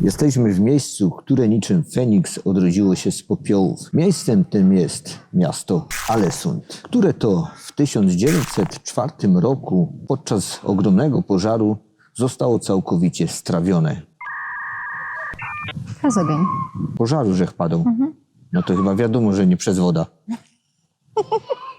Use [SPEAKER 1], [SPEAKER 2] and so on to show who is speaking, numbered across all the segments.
[SPEAKER 1] Jesteśmy w miejscu, które niczym Feniks odrodziło się z popiołów. Miejscem tym jest miasto Alesund, które to w 1904 roku podczas ogromnego pożaru zostało całkowicie strawione.
[SPEAKER 2] Has ogień.
[SPEAKER 1] Pożaru, że wpadł. No to chyba wiadomo, że nie przez woda.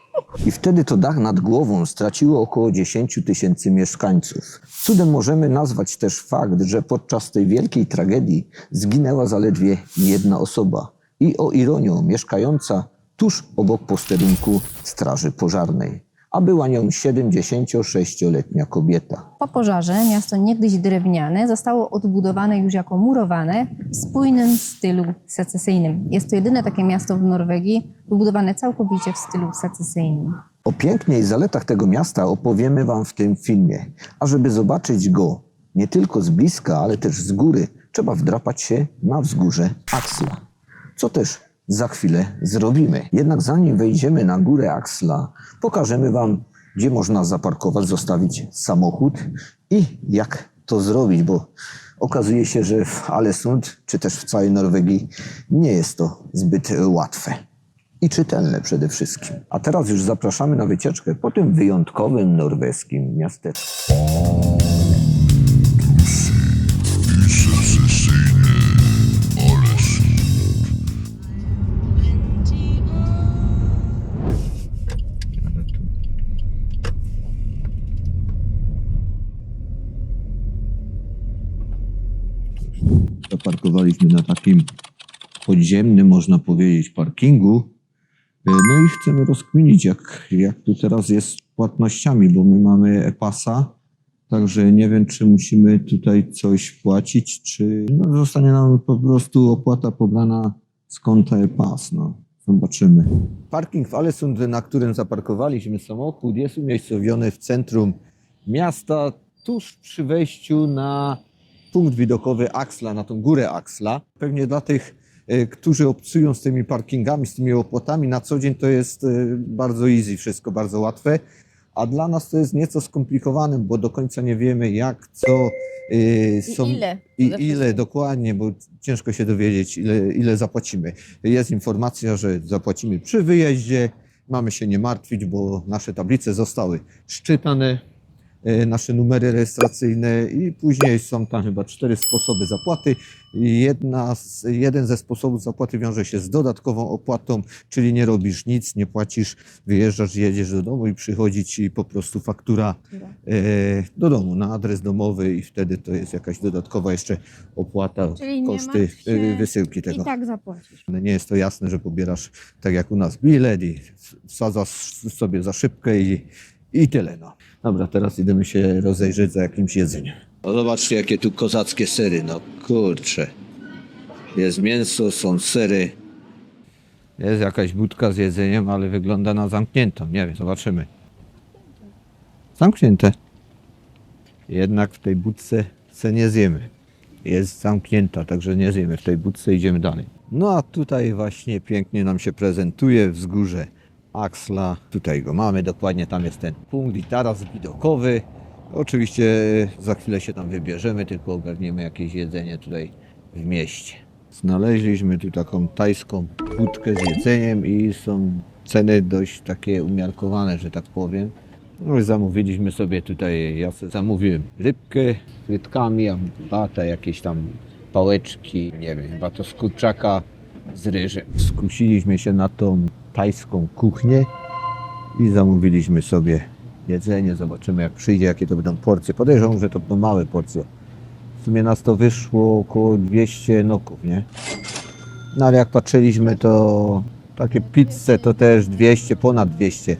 [SPEAKER 1] I wtedy to dach nad głową straciło około 10 tysięcy mieszkańców. Cudem możemy nazwać też fakt, że podczas tej wielkiej tragedii zginęła zaledwie jedna osoba. I o ironię mieszkająca tuż obok posterunku Straży Pożarnej. A była nią 76-letnia kobieta.
[SPEAKER 2] Po pożarze miasto niegdyś drewniane zostało odbudowane już jako murowane w spójnym stylu secesyjnym. Jest to jedyne takie miasto w Norwegii wybudowane całkowicie w stylu secesyjnym.
[SPEAKER 1] O pięknie i zaletach tego miasta opowiemy Wam w tym filmie. A żeby zobaczyć go nie tylko z bliska, ale też z góry, trzeba wdrapać się na wzgórze Axla. Co też za chwilę zrobimy. Jednak zanim wejdziemy na górę Axla, pokażemy Wam, gdzie można zaparkować, zostawić samochód i jak to zrobić, bo okazuje się, że w Alesund, czy też w całej Norwegii, nie jest to zbyt łatwe i czytelne przede wszystkim. A teraz już zapraszamy na wycieczkę po tym wyjątkowym norweskim miasteczku. Zaparkowaliśmy na takim podziemnym, można powiedzieć, parkingu. E, No i chcemy rozkminić, jak, jak tu teraz jest z płatnościami, bo my mamy e-pasa, także nie wiem, czy musimy tutaj coś płacić, czy no, zostanie nam po prostu opłata pobrana z konta e-pas. No. Zobaczymy. Parking w Alesund, na którym zaparkowaliśmy samochód, jest umiejscowiony w centrum miasta, tuż przy wejściu na punkt widokowy Axla, na tą górę Axla. Pewnie dla tych, e, którzy obcują z tymi parkingami, z tymi opłatami na co dzień, to jest e, bardzo easy, wszystko bardzo łatwe. A dla nas to jest nieco skomplikowane, bo do końca nie wiemy, jak, co e, są.
[SPEAKER 2] ile
[SPEAKER 1] I ile dokładnie, bo ciężko się dowiedzieć, ile, ile zapłacimy. Jest informacja, że zapłacimy przy wyjeździe. Mamy się nie martwić, bo nasze tablice zostały szczytane, nasze numery rejestracyjne i później są tam chyba cztery sposoby zapłaty. Jedna z, jeden ze sposobów zapłaty wiąże się z dodatkową opłatą, czyli nie robisz nic, nie płacisz, wyjeżdżasz, jedziesz do domu i przychodzi ci po prostu faktura e, do domu na adres domowy i wtedy to jest jakaś dodatkowa jeszcze opłata,
[SPEAKER 2] Czyli nie
[SPEAKER 1] koszty
[SPEAKER 2] martw się
[SPEAKER 1] e, wysyłki tego.
[SPEAKER 2] I tak zapłacisz.
[SPEAKER 1] Nie jest to jasne, że pobierasz tak jak u nas bilet i wsadzasz sobie za szybkę i, i tyle. No. Dobra, teraz idziemy się rozejrzeć za jakimś jedzeniem. No zobaczcie, jakie tu kozackie sery, no kurcze. Jest mięso, są sery. Jest jakaś budka z jedzeniem, ale wygląda na zamkniętą. Nie wiem, zobaczymy. Zamknięte. Jednak w tej budce se nie zjemy. Jest zamknięta, także nie zjemy w tej budce, idziemy dalej. No a tutaj właśnie pięknie nam się prezentuje wzgórze Axla. Tutaj go mamy, dokładnie tam jest ten punkt i taras widokowy. Oczywiście za chwilę się tam wybierzemy, tylko ogarniemy jakieś jedzenie tutaj w mieście. Znaleźliśmy tu taką tajską budkę z jedzeniem i są ceny dość takie umiarkowane, że tak powiem. No zamówiliśmy sobie tutaj, ja sobie zamówiłem rybkę z frytkami, bata jakieś tam pałeczki, nie wiem, chyba to z kurczaka z ryżem. Skusiliśmy się na tą tajską kuchnię i zamówiliśmy sobie jedzenie. Zobaczymy jak przyjdzie, jakie to będą porcje. Podejrzewam, że to będą małe porcje. W sumie nas to wyszło około 200 noków, nie? No ale jak patrzyliśmy, to takie pizze to też 200, ponad 200.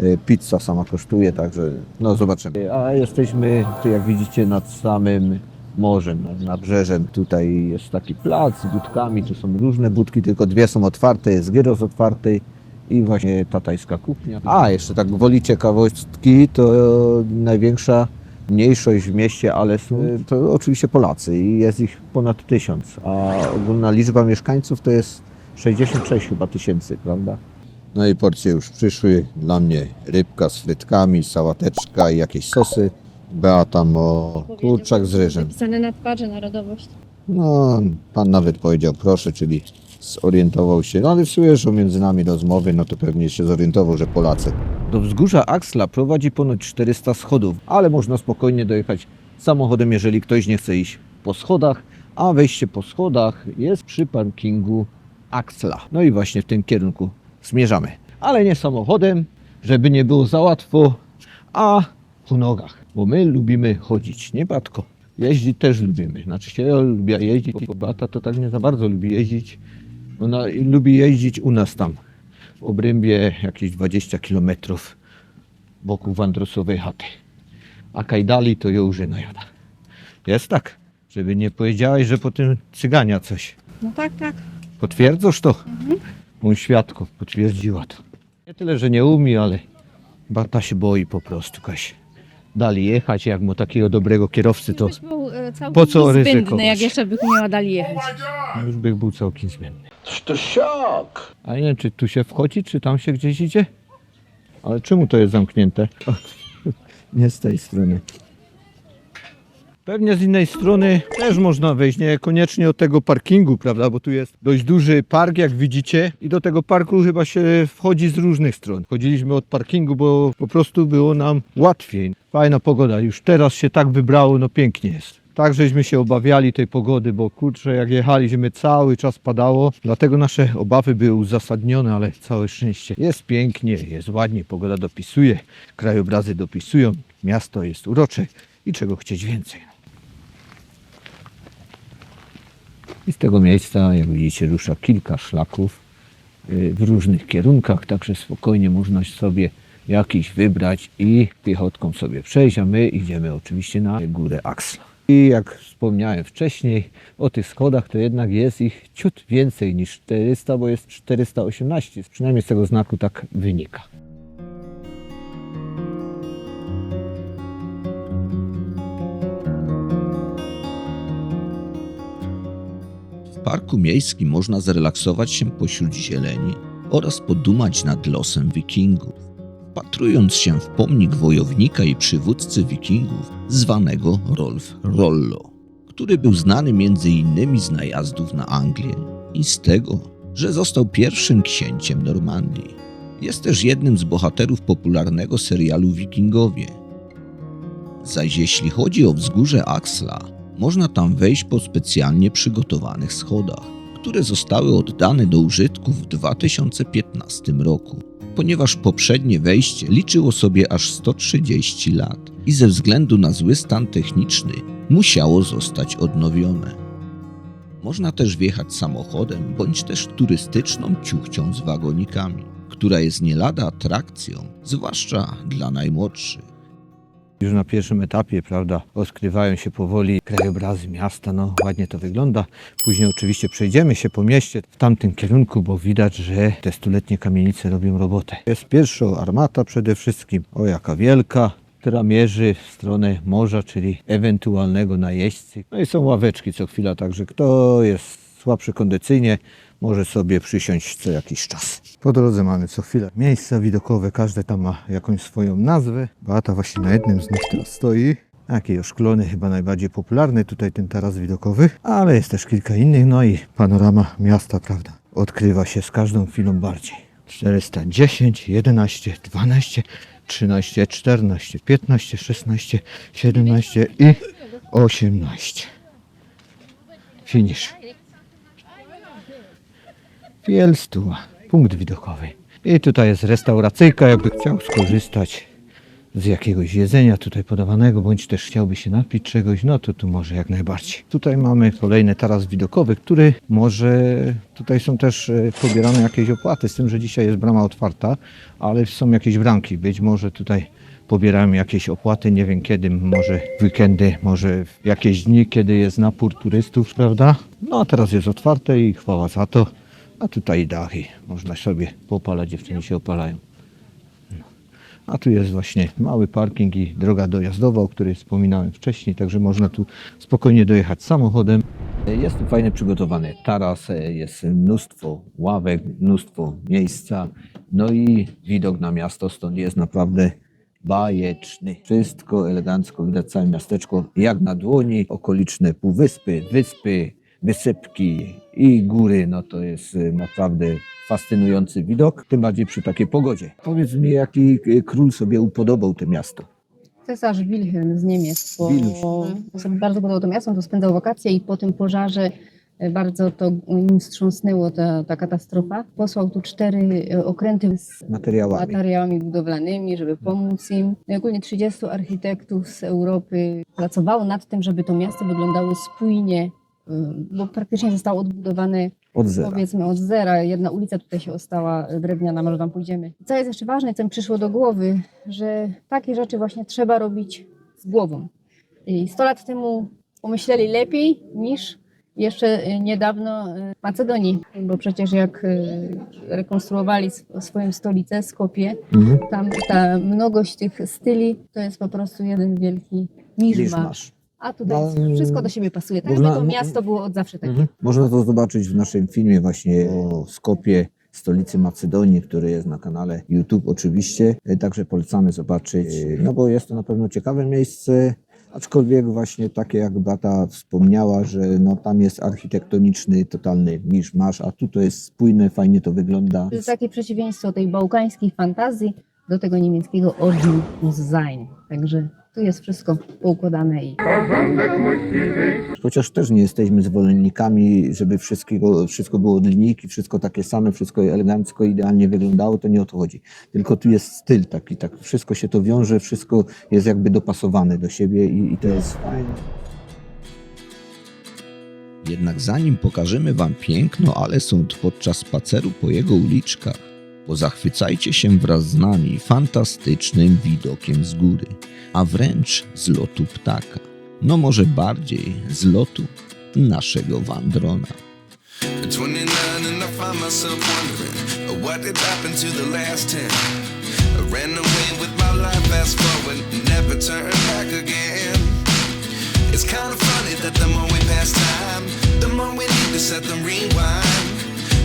[SPEAKER 1] Y, Pizza sama kosztuje, także no zobaczymy. A jesteśmy, tu jak widzicie, nad samym morzem, nad nabrzeżem. Tutaj jest taki plac z budkami, tu są różne budki, tylko dwie są otwarte, jest gyros otwarty i właśnie tatajska kuchnia. A, jeszcze tak woli ciekawostki, to największa mniejszość w mieście, ale są, to oczywiście Polacy i jest ich ponad tysiąc, a ogólna liczba mieszkańców to jest 66 chyba tysięcy, prawda? No i porcje już przyszły. Dla mnie rybka z frytkami, sałateczka i jakieś sosy. Beata mo kurczak z ryżem.
[SPEAKER 3] Napisane na twarzy narodowość.
[SPEAKER 1] No, pan nawet powiedział proszę, czyli zorientował się. No ale słyszał między nami rozmowy, no to pewnie się zorientował, że Polacy. Do wzgórza Axla prowadzi ponoć 400 schodów, ale można spokojnie dojechać samochodem, jeżeli ktoś nie chce iść po schodach, a wejście po schodach jest przy parkingu Axla. No i właśnie w tym kierunku zmierzamy. Ale nie samochodem, żeby nie było za łatwo, a po nogach, bo my lubimy chodzić, nie Batko? Jeździć też lubimy. Znaczy się ja lubię jeździć, bo Bata to tak nie za bardzo lubi jeździć. Ona lubi jeździć u nas tam, w obrębie jakieś 20 km wokół wandrosowej chaty. A kajdali to ją już najada. Jest tak, żeby nie powiedziałeś, że po tym cygania coś.
[SPEAKER 3] No tak, tak.
[SPEAKER 1] Potwierdzasz to? Mój świadków potwierdziła to. Nie tyle, że nie umie, ale Barta się boi po prostu, Kaś. Dali jechać, jak mu takiego dobrego kierowcy, to
[SPEAKER 3] Byś był e, całkiem
[SPEAKER 1] po co
[SPEAKER 3] niezbędny,
[SPEAKER 1] ryzykować?
[SPEAKER 3] jak jeszcze bych miała dali jechać.
[SPEAKER 1] już bych był całkiem zmienny.
[SPEAKER 4] To szok!
[SPEAKER 1] A nie wiem, czy tu się wchodzi, czy tam się gdzieś idzie? Ale czemu to jest zamknięte? O, nie z tej strony. Pewnie z innej strony też można wejść, niekoniecznie od tego parkingu, prawda? Bo tu jest dość duży park, jak widzicie, i do tego parku chyba się wchodzi z różnych stron. Chodziliśmy od parkingu, bo po prostu było nam łatwiej. Fajna pogoda, już teraz się tak wybrało, no pięknie jest. Tak, żeśmy się obawiali tej pogody, bo kurczę, jak jechaliśmy, cały czas padało. Dlatego nasze obawy były uzasadnione, ale całe szczęście. Jest pięknie, jest ładnie, pogoda dopisuje, krajobrazy dopisują, miasto jest urocze i czego chcieć więcej. I z tego miejsca, jak widzicie, rusza kilka szlaków y, w różnych kierunkach, także spokojnie można sobie jakiś wybrać i piechotką sobie przejść, a my idziemy oczywiście na górę Axla. I jak wspomniałem wcześniej o tych schodach, to jednak jest ich ciut więcej niż 400, bo jest 418, przynajmniej z tego znaku tak wynika.
[SPEAKER 5] W parku miejskim można zrelaksować się pośród zieleni oraz podumać nad losem wikingów, wpatrując się w pomnik wojownika i przywódcy wikingów zwanego Rolf Rollo, który był znany m.in. z najazdów na Anglię i z tego, że został pierwszym księciem Normandii. Jest też jednym z bohaterów popularnego serialu Wikingowie. Zaś jeśli chodzi o wzgórze Axla, można tam wejść po specjalnie przygotowanych schodach, które zostały oddane do użytku w 2015 roku, ponieważ poprzednie wejście liczyło sobie aż 130 lat i ze względu na zły stan techniczny musiało zostać odnowione. Można też wjechać samochodem bądź też turystyczną ciuchcią z wagonikami, która jest nie lada atrakcją, zwłaszcza dla najmłodszych.
[SPEAKER 1] Już na pierwszym etapie, prawda, odkrywają się powoli krajobrazy miasta, no ładnie to wygląda. Później oczywiście przejdziemy się po mieście w tamtym kierunku, bo widać, że te stuletnie kamienice robią robotę. Jest pierwsza armata przede wszystkim, o jaka wielka, która mierzy w stronę morza, czyli ewentualnego najeźdźcy. No i są ławeczki co chwila, także kto jest słabszy kondycyjnie, może sobie przysiąść co jakiś czas. Po drodze mamy co chwilę miejsca widokowe, każde tam ma jakąś swoją nazwę. Beata właśnie na jednym z nich teraz stoi. Taki oszklony, chyba najbardziej popularny tutaj ten taras widokowy, ale jest też kilka innych, no i panorama miasta, prawda, odkrywa się z każdą chwilą bardziej. 410, 11, 12, 13, 14, 15, 16, 17 i 18. Finish. Bielstuła, punkt widokowy. I tutaj jest restauracyjka, jakby chciał skorzystać z jakiegoś jedzenia tutaj podawanego, bądź też chciałby się napić czegoś, no to tu może jak najbardziej. Tutaj mamy kolejny taras widokowy, który może, tutaj są też e, pobierane jakieś opłaty, z tym, że dzisiaj jest brama otwarta, ale są jakieś bramki, być może tutaj pobierają jakieś opłaty, nie wiem kiedy, może w weekendy, może w jakieś dni, kiedy jest napór turystów, prawda? No a teraz jest otwarte i chwała za to. A tutaj dachy, można sobie popalać, dziewczyny się opalają. A tu jest właśnie mały parking i droga dojazdowa, o której wspominałem wcześniej, także można tu spokojnie dojechać samochodem. Jest tu fajnie przygotowany taras, jest mnóstwo ławek, mnóstwo miejsca, no i widok na miasto stąd jest naprawdę bajeczny. Wszystko elegancko, widać całe miasteczko jak na dłoni, okoliczne półwyspy, wyspy, wysypki i góry, no to jest y, naprawdę fascynujący widok, tym bardziej przy takiej pogodzie. Powiedz mi, jaki y, król sobie upodobał to miasto?
[SPEAKER 6] Cesarz Wilhelm z Niemiec, bo
[SPEAKER 1] Wilhelm.
[SPEAKER 6] sobie bardzo podobał to miasto, on to spędzał wakacje i po tym pożarze e, bardzo to nim wstrząsnęło ta, ta katastrofa. Posłał tu cztery okręty z
[SPEAKER 1] Materiałami.
[SPEAKER 6] materiałami budowlanymi, żeby pomóc im. No ogólnie 30 architektów z Europy pracowało nad tym, żeby to miasto wyglądało spójnie, bo praktycznie zostało odbudowane
[SPEAKER 1] Od zera.
[SPEAKER 6] powiedzmy od zera. Jedna ulica tutaj się ostała e, drewniana, może tam pójdziemy. Co jest jeszcze ważne, co mi przyszło do głowy, że takie rzeczy właśnie trzeba robić z głową. I 100 lat temu pomyśleli lepiej niż jeszcze e, niedawno w Macedonii, bo przecież jak rekonstruowali sw- swoją stolicę, Skopie,
[SPEAKER 1] Mhm.
[SPEAKER 6] tam ta mnogość tych styli to jest po prostu jeden wielki miszmasz. A tutaj
[SPEAKER 1] No,
[SPEAKER 6] wszystko do siebie pasuje. Tak
[SPEAKER 1] można-
[SPEAKER 6] to miasto było od zawsze takie.
[SPEAKER 1] Mhm. Można to zobaczyć w naszym filmie właśnie o Skopie, stolicy Macedonii, który jest na kanale YouTube oczywiście. E, Także polecamy zobaczyć, e, no bo jest to na pewno ciekawe miejsce. Aczkolwiek właśnie takie jak Bata wspomniała, że no tam jest architektoniczny totalny miszmasz, a tu to jest spójne, fajnie to wygląda.
[SPEAKER 6] To jest takie przeciwieństwo tej bałkańskiej fantazji do tego niemieckiego Ordnung Sein. Także tu jest wszystko poukładane i
[SPEAKER 1] Chociaż też nie jesteśmy zwolennikami, żeby wszystkiego, wszystko było od linijki, wszystko takie same, wszystko elegancko, idealnie wyglądało, to nie o to chodzi. Tylko tu jest styl taki, tak wszystko się to wiąże, wszystko jest jakby dopasowane do siebie i, i to jest fajne.
[SPEAKER 5] Jednak zanim pokażemy Wam piękno Alesund podczas spaceru po jego uliczkach, bo zachwycajcie się wraz z nami fantastycznym widokiem z góry, a wręcz z lotu ptaka. No może bardziej z lotu naszego wandrona.
[SPEAKER 7] 29 and I find myself wondering what did happen to the last 10. I ran away with my life, fast forward, never turn back again. It's kind of funny that the more we pass time, the more we need to set rewind.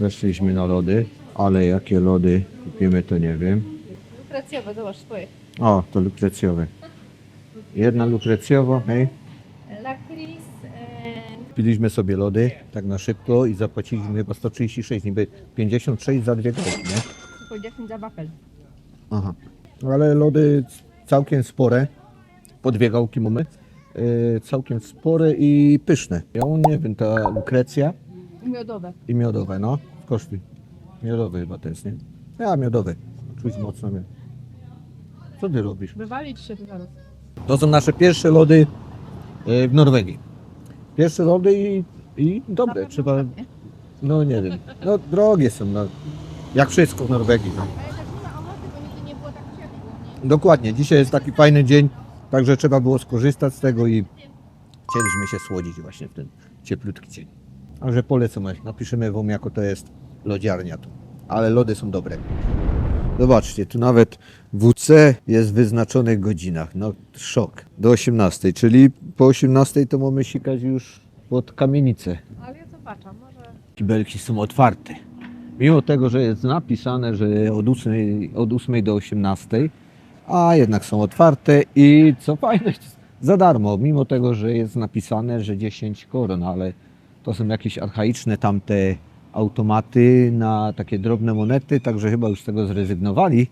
[SPEAKER 1] Weszliśmy na lody, ale jakie lody kupimy to nie wiem.
[SPEAKER 3] Lukrecjowe, zobacz swoje.
[SPEAKER 1] O, to lukrecjowe. Jedna lukrecjowa, hej.
[SPEAKER 3] Lakris, e,
[SPEAKER 1] Kupiliśmy sobie lody tak na szybko i zapłaciliśmy chyba 136, niby 56 za dwie gałki, nie?
[SPEAKER 3] powiedziałeś mi za wafel.
[SPEAKER 1] Aha. Ale lody całkiem spore. Po dwie gałki mamy. Yy, całkiem spore i pyszne. Ja nie wiem, ta lukrecja
[SPEAKER 3] Miodowe.
[SPEAKER 1] i miodowe, no. Kosztuj. Miodowy chyba to jest, nie? Ja miodowy. Czuć mocno miód. Co ty robisz?
[SPEAKER 3] Wywalić się tu zaraz.
[SPEAKER 1] To są nasze pierwsze lody yy, w Norwegii. Pierwsze lody i, i dobre. Trzeba, no nie wiem. No drogie są, no. Jak wszystko w Norwegii. No.
[SPEAKER 3] Też bo nigdy nie było tak ciepło.
[SPEAKER 1] Dokładnie, dzisiaj jest taki fajny dzień, także trzeba było skorzystać z tego i chcieliśmy się słodzić właśnie w ten cieplutki dzień. Także polecamy, napiszemy wam jako to jest lodziarnia tu, ale lody są dobre. Zobaczcie, tu nawet WC jest w wyznaczonych godzinach, no szok, do 18, czyli po 18 to mamy sikać już pod kamienicę.
[SPEAKER 3] Ale ja zobaczę, może...
[SPEAKER 1] Kibelki są otwarte. Mimo tego, że jest napisane, że od 8, od 8 do 18, a jednak są otwarte i co fajne, za darmo. Mimo tego, że jest napisane, że 10 koron, ale to są jakieś archaiczne tamte automaty na takie drobne monety, także chyba już z tego zrezygnowali,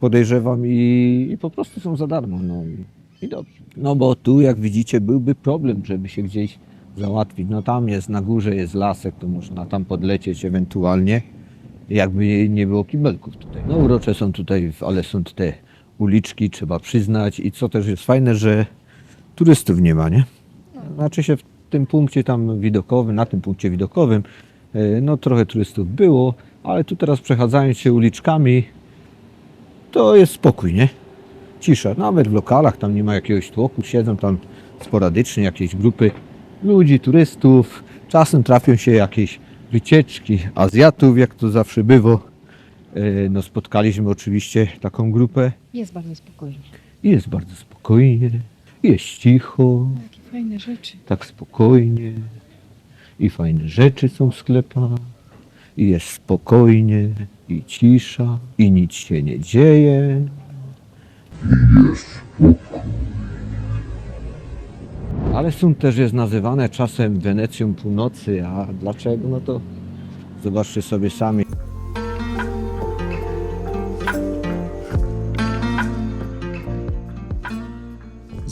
[SPEAKER 1] podejrzewam, i, i po prostu są za darmo. No i, i dobrze. No bo tu, jak widzicie, byłby problem, żeby się gdzieś załatwić. No tam jest, na górze jest lasek, to można tam podlecieć ewentualnie, jakby nie było kibelków tutaj. No urocze są tutaj, ale są te uliczki, trzeba przyznać i co też jest fajne, że turystów nie ma, nie? Znaczy się tym punkcie tam widokowym, na tym punkcie widokowym, e, no trochę turystów było, ale tu teraz przechadzając się uliczkami, to jest spokój, nie? cisza. Nawet w lokalach tam nie ma jakiegoś tłoku, siedzą tam sporadycznie jakieś grupy ludzi, turystów. Czasem trafią się jakieś wycieczki Azjatów, jak to zawsze bywa. E, No, spotkaliśmy oczywiście taką grupę
[SPEAKER 6] Jest bardzo spokojnie.
[SPEAKER 1] jest bardzo spokojnie, jest cicho,
[SPEAKER 6] Jakie fajne rzeczy.
[SPEAKER 1] tak spokojnie i fajne rzeczy są w sklepach i jest spokojnie i cisza i nic się nie dzieje. Ale Sund też jest nazywane czasem Wenecją północy, a dlaczego? No to zobaczcie sobie sami.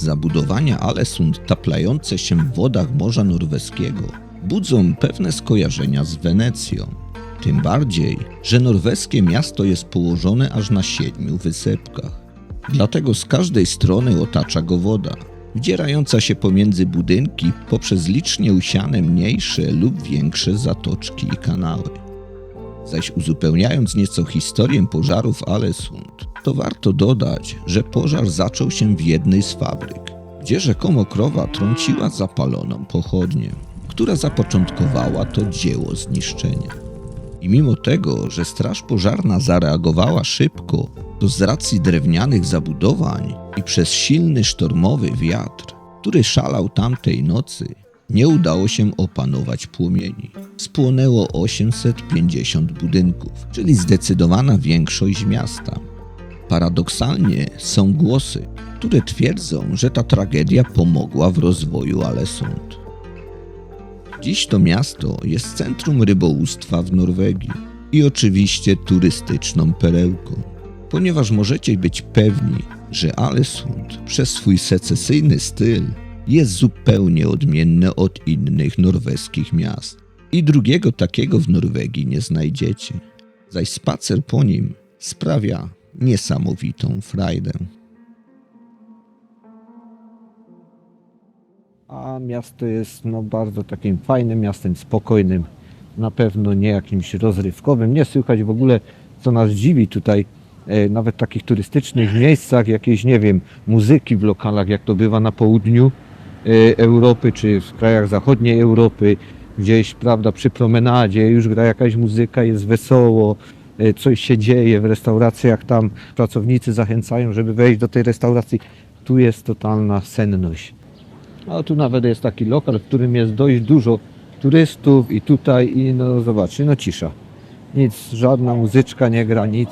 [SPEAKER 5] Zabudowania Alesund taplające się w wodach Morza Norweskiego budzą pewne skojarzenia z Wenecją. Tym bardziej, że norweskie miasto jest położone aż na siedmiu wysepkach. Dlatego z każdej strony otacza go woda, wdzierająca się pomiędzy budynki poprzez licznie usiane mniejsze lub większe zatoczki i kanały. Zaś uzupełniając nieco historię pożarów Alesund, to warto dodać, że pożar zaczął się w jednej z fabryk, gdzie rzekomo krowa trąciła zapaloną pochodnię, która zapoczątkowała to dzieło zniszczenia. I mimo tego, że straż pożarna zareagowała szybko, to z racji drewnianych zabudowań i przez silny sztormowy wiatr, który szalał tamtej nocy, nie udało się opanować płomieni. Spłonęło 850 budynków, czyli zdecydowana większość miasta. Paradoksalnie są głosy, które twierdzą, że ta tragedia pomogła w rozwoju Alesund. Dziś to miasto jest centrum rybołówstwa w Norwegii i oczywiście turystyczną perełką, ponieważ możecie być pewni, że Alesund przez swój secesyjny styl jest zupełnie odmienne od innych norweskich miast. I drugiego takiego w Norwegii nie znajdziecie. Zaś spacer po nim sprawia niesamowitą frajdę.
[SPEAKER 1] A miasto jest no, bardzo takim fajnym miastem, spokojnym, na pewno nie jakimś rozrywkowym. Nie słychać w ogóle, co nas dziwi tutaj, e, nawet w takich turystycznych miejscach, jakiejś, nie wiem, muzyki w lokalach, jak to bywa na południu e, Europy, czy w krajach zachodniej Europy, gdzieś, prawda, przy promenadzie już gra jakaś muzyka, jest wesoło, coś się dzieje w restauracjach, tam pracownicy zachęcają, żeby wejść do tej restauracji. Tu jest totalna senność. A tu nawet jest taki lokal, w którym jest dość dużo turystów i tutaj, i no zobaczcie, no cisza. Nic, żadna muzyczka nie gra, nic,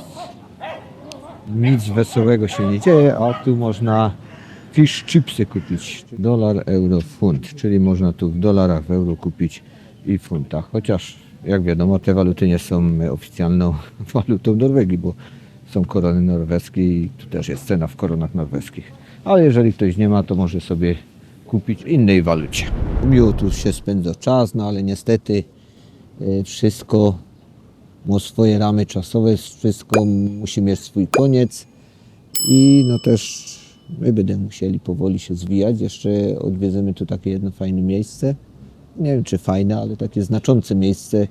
[SPEAKER 1] nic wesołego się nie dzieje, a tu można fish chipsy kupić. Dolar, euro, funt, czyli można tu w dolarach, w euro kupić i funtach. Chociaż, jak wiadomo, te waluty nie są oficjalną walutą Norwegii, bo są korony norweskie i tu też jest cena w koronach norweskich. Ale jeżeli ktoś nie ma, to może sobie kupić w innej walucie. Miło tu się spędza czas, no ale niestety e, wszystko ma swoje ramy czasowe, wszystko musi mieć swój koniec i no też my będziemy musieli powoli się zwijać. Jeszcze odwiedzemy tu takie jedno fajne miejsce. Nie wiem czy fajne, ale takie znaczące miejsce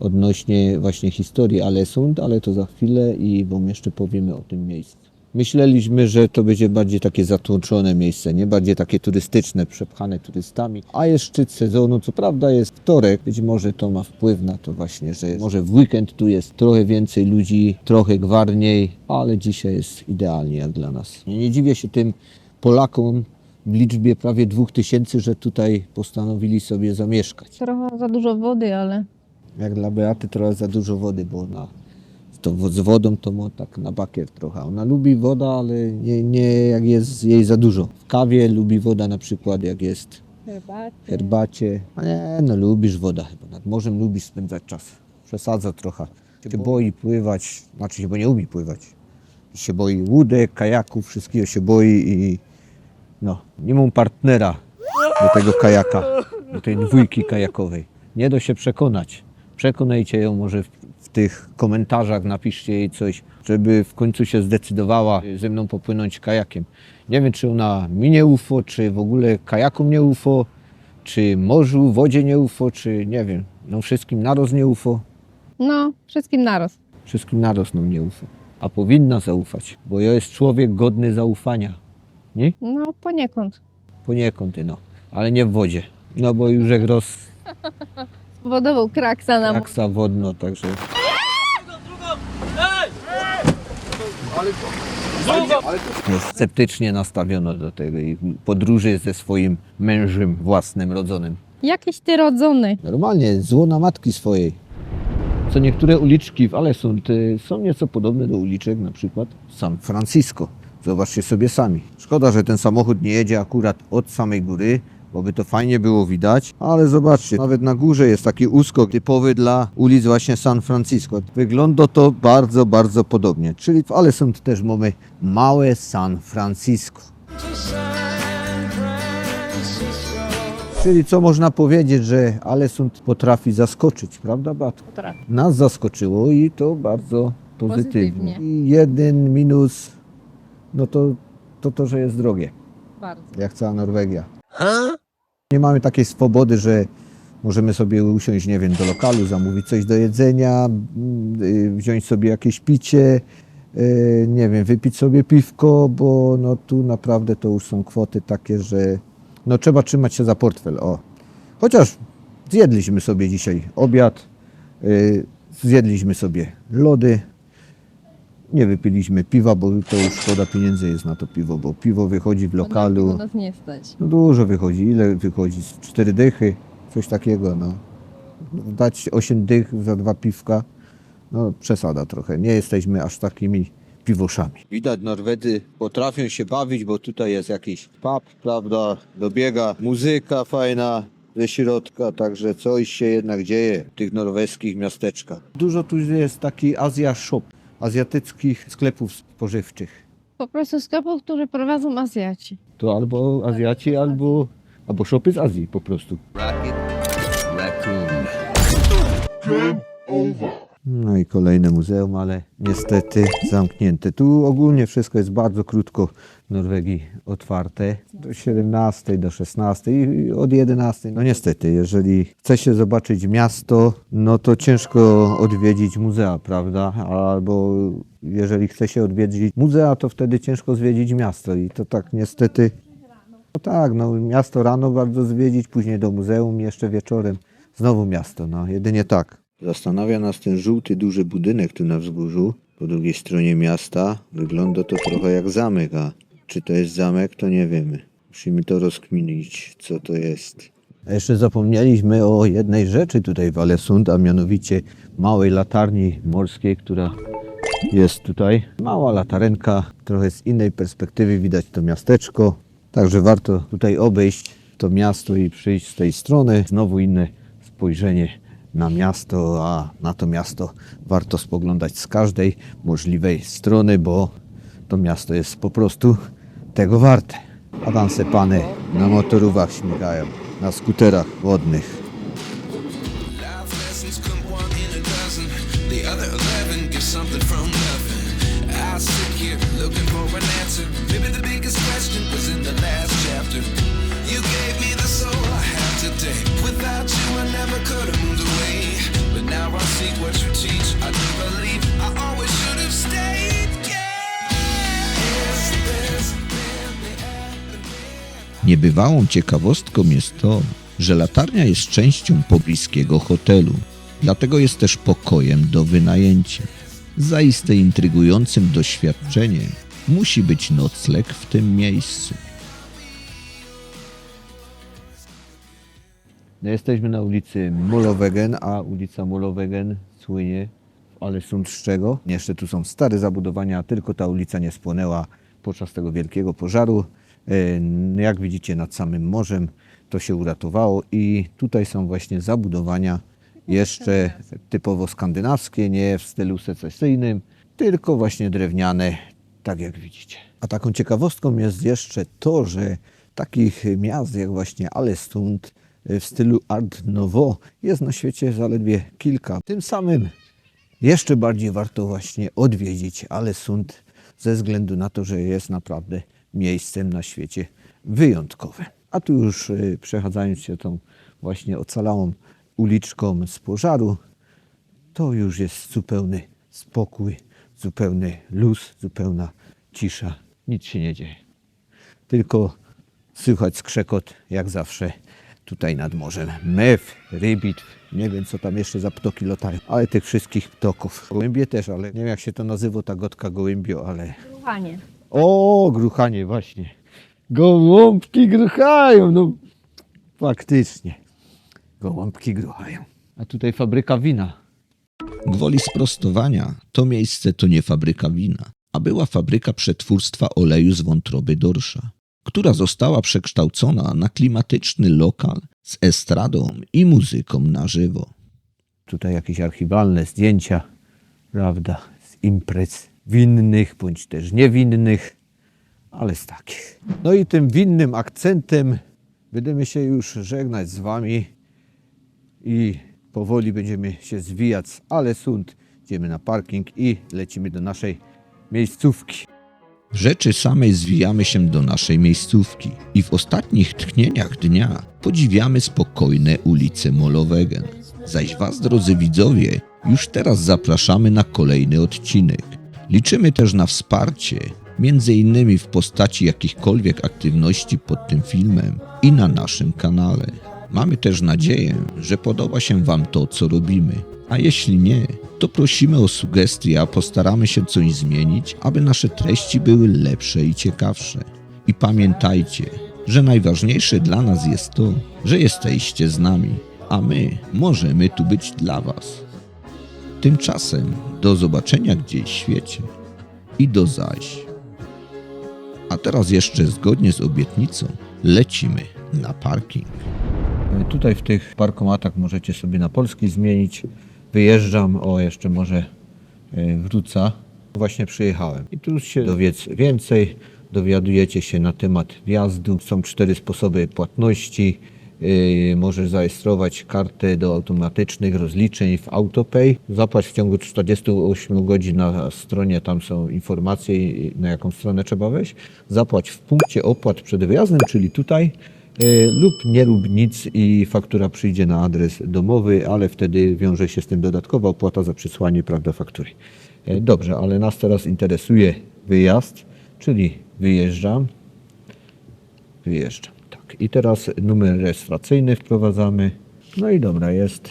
[SPEAKER 1] odnośnie właśnie historii Alesund, ale to za chwilę i Wam jeszcze powiemy o tym miejscu. Myśleliśmy, że to będzie bardziej takie zatłoczone miejsce, nie bardziej takie turystyczne, przepchane turystami. A jest szczyt sezonu, co prawda jest wtorek, być może to ma wpływ na to właśnie, że może w weekend tu jest trochę więcej ludzi, trochę gwarniej, ale dzisiaj jest idealnie jak dla nas. Nie dziwię się tym Polakom w liczbie prawie dwóch tysięcy, że tutaj postanowili sobie zamieszkać.
[SPEAKER 6] Trochę za dużo wody, ale
[SPEAKER 1] Jak dla Beaty trochę za dużo wody, bo ona to wo- z wodą to ma tak na bakier trochę. Ona lubi woda, ale nie, nie jak jest jej za dużo. W kawie lubi woda na przykład jak jest w herbacie. A nie, no lubisz woda chyba. Nad morzem lubi spędzać czas. Przesadza trochę. Się boi pływać, znaczy się bo nie umie pływać. Się boi łódek, kajaków, wszystkiego się boi i no, nie mam partnera do tego kajaka, do tej dwójki kajakowej. Nie da się przekonać. Przekonajcie ją może w, w tych komentarzach, napiszcie jej coś, żeby w końcu się zdecydowała ze mną popłynąć kajakiem. Nie wiem, czy ona mi nie UFO, czy w ogóle kajakom nie UFO, czy morzu, wodzie nie UFO, czy nie wiem, no wszystkim naroz nie UFO,
[SPEAKER 6] no, wszystkim naraz.
[SPEAKER 1] wszystkim naroz nam nie UFO. A powinna zaufać, bo jest człowiek godny zaufania. Nie?
[SPEAKER 2] No poniekąd.
[SPEAKER 1] Poniekąd, no. Ale nie w wodzie. No bo już jak roz
[SPEAKER 2] Spowodował kraksa na
[SPEAKER 1] taksa wodno, także... Jest sceptycznie nastawiono do tej podróży ze swoim mężem własnym, rodzonym.
[SPEAKER 2] Jakiś ty rodzony.
[SPEAKER 1] Normalnie, zło na matki swojej. Co niektóre uliczki w Alesund y, są nieco podobne do uliczek na przykład San Francisco. Zobaczcie sobie sami. Szkoda, że ten samochód nie jedzie akurat od samej góry, bo by to fajnie było widać, ale zobaczcie, nawet na górze jest taki uskok typowy dla ulic właśnie San Francisco. Wygląda to bardzo, bardzo podobnie. Czyli w Alesund też mamy małe San Francisco. Czyli co można powiedzieć, że Alesund potrafi zaskoczyć, prawda Bat?
[SPEAKER 2] Potrafi.
[SPEAKER 1] Nas zaskoczyło i to bardzo pozytywnie.
[SPEAKER 2] Pozytywnie.
[SPEAKER 1] I jeden minus, no to, to to, że jest drogie,
[SPEAKER 2] Bardzo.
[SPEAKER 1] jak cała Norwegia. Nie mamy takiej swobody, że możemy sobie usiąść, nie wiem, do lokalu, zamówić coś do jedzenia, y, wziąć sobie jakieś picie, y, nie wiem, wypić sobie piwko, bo no tu naprawdę to już są kwoty takie, że no trzeba trzymać się za portfel, o. Chociaż zjedliśmy sobie dzisiaj obiad, y, zjedliśmy sobie lody, nie wypiliśmy piwa, bo to już szkoda pieniędzy jest na to piwo, bo piwo wychodzi w lokalu.
[SPEAKER 2] nas nie stać.
[SPEAKER 1] No dużo wychodzi. Ile wychodzi? Z Cztery dychy? Coś takiego, no. Dać 8 dych za dwa piwka, no przesada trochę. Nie jesteśmy aż takimi piwoszami. Widać, Norwedy potrafią się bawić, bo tutaj jest jakiś pub, prawda, dobiega muzyka fajna ze środka, także coś się jednak dzieje w tych norweskich miasteczkach. Dużo tu jest taki Azja Shop, azjatyckich sklepów spożywczych.
[SPEAKER 2] Po prostu sklepów, które prowadzą Azjaci.
[SPEAKER 1] To albo Azjaci, albo, albo shopy z Azji po prostu. No i kolejne muzeum, ale niestety zamknięte. Tu ogólnie wszystko jest bardzo krótko w Norwegii otwarte. Do 17, do 16 i od 11. No niestety, jeżeli chce się zobaczyć miasto, no to ciężko odwiedzić muzea, prawda? Albo jeżeli chce się odwiedzić muzea, to wtedy ciężko zwiedzić miasto i to tak niestety no tak, no miasto rano bardzo zwiedzić, później do muzeum, jeszcze wieczorem znowu miasto, no jedynie tak. Zastanawia nas ten żółty, duży budynek tu na wzgórzu, po drugiej stronie miasta. Wygląda to trochę jak zamek, a czy to jest zamek, to nie wiemy. Musimy to rozkminić, co to jest. A jeszcze zapomnieliśmy o jednej rzeczy tutaj w Alesund, a mianowicie małej latarni morskiej, która jest tutaj. Mała latarenka, trochę z innej perspektywy widać to miasteczko. Także warto tutaj obejść to miasto i przyjść z tej strony. Znowu inne spojrzenie na miasto, a na to miasto warto spoglądać z każdej możliwej strony, bo to miasto jest po prostu tego warte. A tam pany na motorówach śmigają, na skuterach wodnych.
[SPEAKER 5] Niebywałą ciekawostką jest to, że latarnia jest częścią pobliskiego hotelu, dlatego jest też pokojem do wynajęcia. Zaiste intrygującym doświadczeniem musi być nocleg w tym miejscu.
[SPEAKER 1] No jesteśmy na ulicy Molowegen, a ulica Molowegen słynie ale sąd z czego? Jeszcze tu są stare zabudowania, tylko ta ulica nie spłonęła podczas tego wielkiego pożaru. E, Jak widzicie nad samym morzem to się uratowało i tutaj są właśnie zabudowania jeszcze typowo skandynawskie, nie w stylu secesyjnym, tylko właśnie drewniane, tak jak widzicie. A taką ciekawostką jest jeszcze to, że takich miast jak właśnie Alestund w stylu Art Nouveau jest na świecie zaledwie kilka. Tym samym jeszcze bardziej warto właśnie odwiedzić Alesund ze względu na to, że jest naprawdę miejscem na świecie wyjątkowym. A tu już y, przechadzając się tą właśnie ocalałą uliczką z pożaru, to już jest zupełny spokój, zupełny luz, zupełna cisza. Nic się nie dzieje. Tylko słychać skrzekot, jak zawsze, tutaj nad morzem. Mew, rybitw, nie wiem co tam jeszcze za ptoki latają, ale tych wszystkich ptoków. Gołębie też, ale nie wiem jak się to nazywa, ta gotka gołębio, ale... O, gruchanie właśnie. Gołąbki gruchają, no faktycznie. Gołąbki gruchają. A tutaj fabryka wina.
[SPEAKER 5] Gwoli sprostowania, to miejsce to nie fabryka wina, a była fabryka przetwórstwa oleju z wątroby dorsza, która została przekształcona na klimatyczny lokal z estradą i muzyką na żywo.
[SPEAKER 1] Tutaj jakieś archiwalne zdjęcia, prawda, z imprez winnych bądź też niewinnych, ale z takich. No i tym winnym akcentem będziemy się już żegnać z Wami i powoli będziemy się zwijać z Alesund. Idziemy na parking i lecimy do naszej miejscówki.
[SPEAKER 5] Rzeczy samej zwijamy się do naszej miejscówki i w ostatnich tchnieniach dnia podziwiamy spokojne ulice Molowegen. Zaś Was, drodzy widzowie, już teraz zapraszamy na kolejny odcinek. Liczymy też na wsparcie, między innymi w postaci jakichkolwiek aktywności pod tym filmem i na naszym kanale. Mamy też nadzieję, że podoba się Wam to, co robimy. A jeśli nie, to prosimy o sugestie, a postaramy się coś zmienić, aby nasze treści były lepsze i ciekawsze. I pamiętajcie, że najważniejsze dla nas jest to, że jesteście z nami, a my możemy tu być dla Was. Tymczasem do zobaczenia gdzieś w świecie i do zaś. A teraz jeszcze zgodnie z obietnicą lecimy na parking.
[SPEAKER 1] Tutaj w tych parkomatach możecie sobie na polski zmienić. Wyjeżdżam, o jeszcze może e, wrócę. Właśnie przyjechałem. I tu się dowiedz więcej. Dowiadujecie się na temat wjazdu. Są cztery sposoby płatności. Yy, możesz zarejestrować kartę do automatycznych rozliczeń w AutoPay. Zapłać w ciągu 48 godzin na stronie, tam są informacje na jaką stronę trzeba wejść. Zapłać w punkcie opłat przed wyjazdem, czyli tutaj. Yy, lub nie rób nic i faktura przyjdzie na adres domowy, ale wtedy wiąże się z tym dodatkowa opłata za przysłanie prawda, faktury. Yy, Dobrze, ale nas teraz interesuje wyjazd, czyli wyjeżdżam, wyjeżdżam. I teraz numer rejestracyjny wprowadzamy. No i dobra, jest.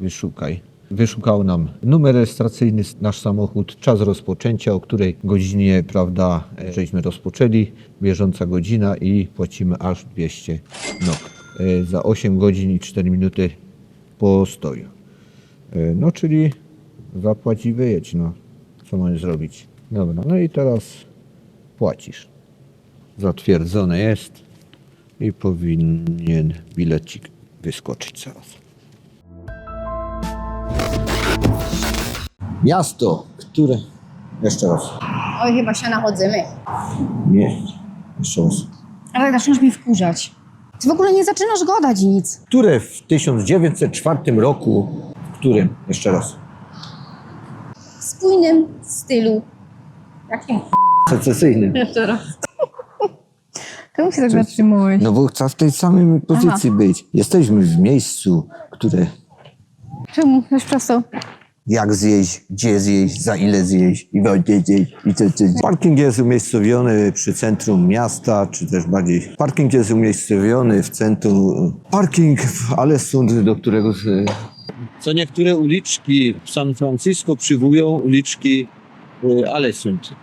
[SPEAKER 1] Wyszukaj. Wyszukał nam numer rejestracyjny, nasz samochód, czas rozpoczęcia, o której godzinie, prawda, e, żeśmy rozpoczęli, bieżąca godzina i płacimy aż 200 NOK. E, Za 8 godzin i 4 minuty postoju. E, No, czyli zapłać i wyjedź, no. Co mamy zrobić? Dobra, no i teraz płacisz zatwierdzone jest i powinien bilecik wyskoczyć zaraz. Miasto, które... Jeszcze raz.
[SPEAKER 6] Oj, chyba się nachodzimy.
[SPEAKER 1] Nie, jeszcze raz.
[SPEAKER 6] Ale zaczynasz mnie wkurzać. Ty w ogóle nie zaczynasz gadać nic.
[SPEAKER 1] Które w 1904 roku, w którym, jeszcze raz,
[SPEAKER 2] W spójnym stylu.
[SPEAKER 6] Jakim
[SPEAKER 1] secesyjnym.
[SPEAKER 6] jeszcze raz?
[SPEAKER 2] Czemu się tak zatrzymałeś?
[SPEAKER 1] No bo chcę w tej samej pozycji być. Jesteśmy w miejscu, które
[SPEAKER 2] Czemu? Już prosto.
[SPEAKER 1] jak zjeść, gdzie zjeść, za ile zjeść i gdzie zjeść i co, co. Parking jest umiejscowiony przy centrum miasta, czy też bardziej. Parking jest umiejscowiony w centrum. Parking w Alessund, do którego. Co niektóre uliczki w San Francisco przywołują uliczki y, Alessund.